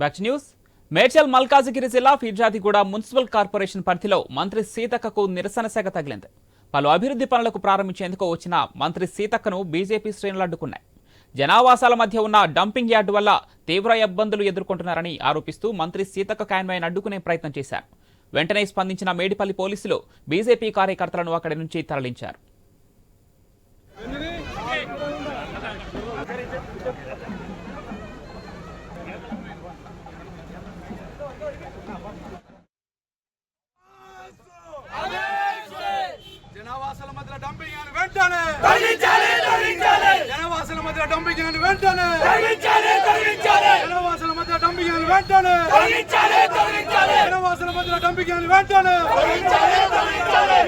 Back news. Medchal Malkajgiri జిల్లా Peerzadiguda municipal corporation పరిధిలో మంత్రి సీతక్కకు నిరసన శాఖ తగిలింది. పలు అభివృద్ధి పనులకు ప్రారంభించేందుకు వచ్చిన మంత్రి సీతక్కను బీజేపీ శ్రేణులు అడ్డుకున్నాయి. జనావాసాల మధ్య ఉన్న డంపింగ్ యార్డు వల్ల తీవ్ర ఇబ్బందులు ఎదుర్కొంటున్నారని ఆరోపిస్తూ మంత్రి సీతక్క కాన్వాయ్ను అడ్డుకునే ప్రయత్నం చేశారు. వెంటనే స్పందించిన మేడిపల్లి పోలీసులు బీజేపీ కార్యకర్తలను అక్కడి నుంచి తరలించారు. జనావాసాల మధ్య డంపింగ్ అని వెంటనే తొలగించాలి తొలగించాలి జనావాసాల మధ్య డంపింగ్ అని వెంటనే తొలగించాలి తొలగించాలి జనావాసాల మధ్య డంపింగ్ అని వెంటనే తొలగించాలి తొలగించాలి జనావాసాల మధ్య డంపింగ్ అని వెంటనే తొలగించాలి తొలగించాలి